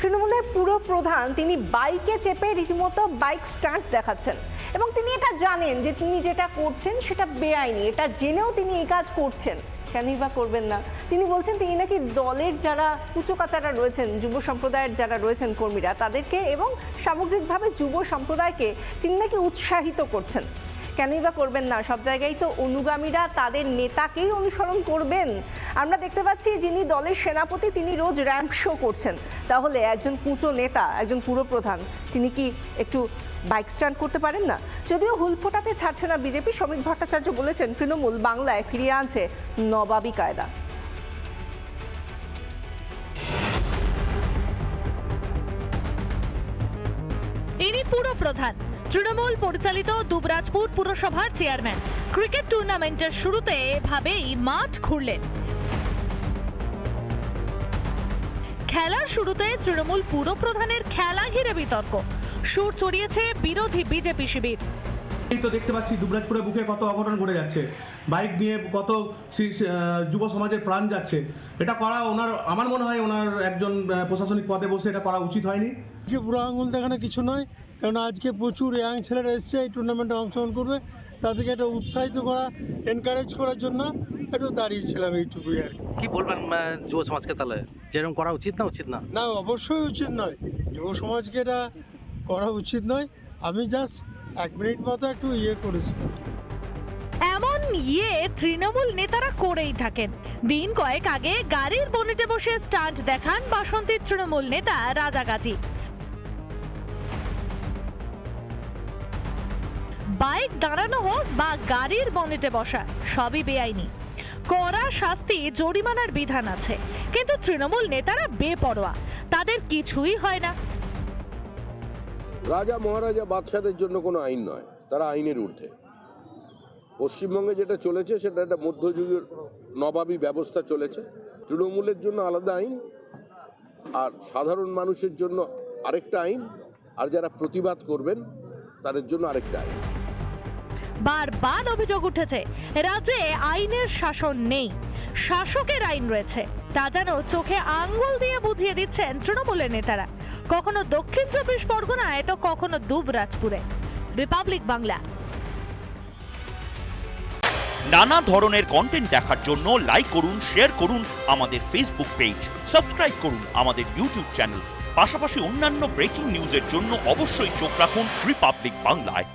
তৃণমূলের পুরো প্রধান তিনি বাইকে চেপে রীতিমতো বাইক স্টান্ট দেখাচ্ছেন। এবং তিনি এটা জানেন যে তিনি যেটা করছেন সেটা বেআইনি। এটা জেনেও তিনি এই কাজ করছেন। কেনই বা করবেন না? তিনি বলছেন তিনি নাকি দলের যারা কুচোকাচারা রয়েছেন, যুব সম্প্রদায়ের যারা রয়েছেন কর্মীরা, তাদেরকে এবং সামগ্রিকভাবে যুব সম্প্রদায়কে তিনি নাকি উৎসাহিত করছেন। কেনই বা করবেন না? সব জায়গায় তো অনুগামীরা তাদের নেতাকেই অনুসরণ করবেন। আমরা দেখতে পাচ্ছি যিনি দলের সেনাপতি, তিনি রোজ র্যাম্প শো করছেন। তাহলে একজন কুচো নেতা, একজন পুরপ্রধান তিনি কি একটু বাইক স্ট্যান্ড করতে পারেন না? যদিও হুল ফোটাতে ছাড়ছে না বিজেপি, শ্রমিক ভট্টাচার্য বলেছেন, তৃণমূল বাংলায় ফিরিয়ে আনছে নবাবী কায়দা। ইনি পুরো প্রধান। তৃণমূল পরিচালিত দুবরাজপুর পুরসভার চেয়ারম্যান। ক্রিকেট টুর্নামেন্টের শুরুতে এভাবেই মাঠ খুঁড়লেন খেলার শুরুতে তৃণমূল পুরপ্রধানের খেলা ঘিরে বিতর্ক। সুর চড়িয়েছে বিরোধী বিজেপি শিবির। এই তো দেখতে পাচ্ছি দুবরাজপুরের বুকে কত অঘটন ঘটে যাচ্ছে। বাইক নিয়ে কত যুব সমাজের প্রাণ যাচ্ছে। এটা করা ওনার আমার মনে হয় ওনার একজন প্রশাসনিক পদে বসে এটা করা উচিত হয়নি। আজকে বুড়ো আঙুল দেখানো কিছু নয় কারণ আজকে প্রচুর ইয়াং ছেলেরা এসছে এই টুর্নামেন্টে অংশগ্রহণ করবে। তাদেরকে একটু উৎসাহিত করা এনকারেজ করার জন্য একটু দাঁড়িয়েছিলাম এইটুকুই আর কি। বলবেন যুব সমাজকে তাহলে? যেরকম করা উচিত না উচিত না? না অবশ্যই উচিত নয়। যুব সমাজকে এটা করা উচিত নয়। আমি জাস্ট এক মিনিট মতো একটু ইয়ে করেছি। এমন ইয়ে তৃণমূল নেতারা করেই থাকেন। দিন কয়েক আগে গাড়ির বনেটে বসে স্টান্ট দেখান বাসন্তীর তৃণমূল নেতা রাজা গাজী। বাইক দাঁড়ানো হোক বা গাড়ির বনেটে বসা, সবই বেআইনি। কড়া শাস্তি জরিমানার বিধান আছে, কিন্তু তৃণমূল নেতারা বেপরোয়া। তাদের কিছুই হয় না। রাজা মহারাজা বাদশাদের জন্য কোনো আইন নয়, তারা আইনের ঊর্ধ্বে। পশ্চিমবঙ্গে যেটা চলেছে, সেটা একটা মধ্যযুগের নবাবী ব্যবস্থা চলেছে। তৃণমূলের জন্য আলাদা আইন, আর সাধারণ মানুষের জন্য আরেকটা আইন, আর যারা প্রতিবাদ করবেন, তাদের জন্য আরেকটা আইন। বারবার অভিযোগ উঠেছে, রাজ্যে আইনের শাসন নেই, শাসকের আইন রয়েছে। তা যেন চোখে আঙ্গুল দিয়ে বুঝিয়ে দিচ্ছেন তৃণমূলের নেতারা। কখনো দক্ষিণ চব্বিশ পরগনায় তো কখনো দুবরাজপুরে রিপাবলিক বাংলা। নানা ধরনের কন্টেন্ট দেখার জন্য লাইক করুন শেয়ার করুন আমাদের ফেসবুক পেজ সাবস্ক্রাইব করুন আমাদের ইউটিউব চ্যানেল পাশাপাশি অন্যান্য ব্রেকিং নিউজের জন্য অবশ্যই চোখ রাখুন রিপাবলিক বাংলায়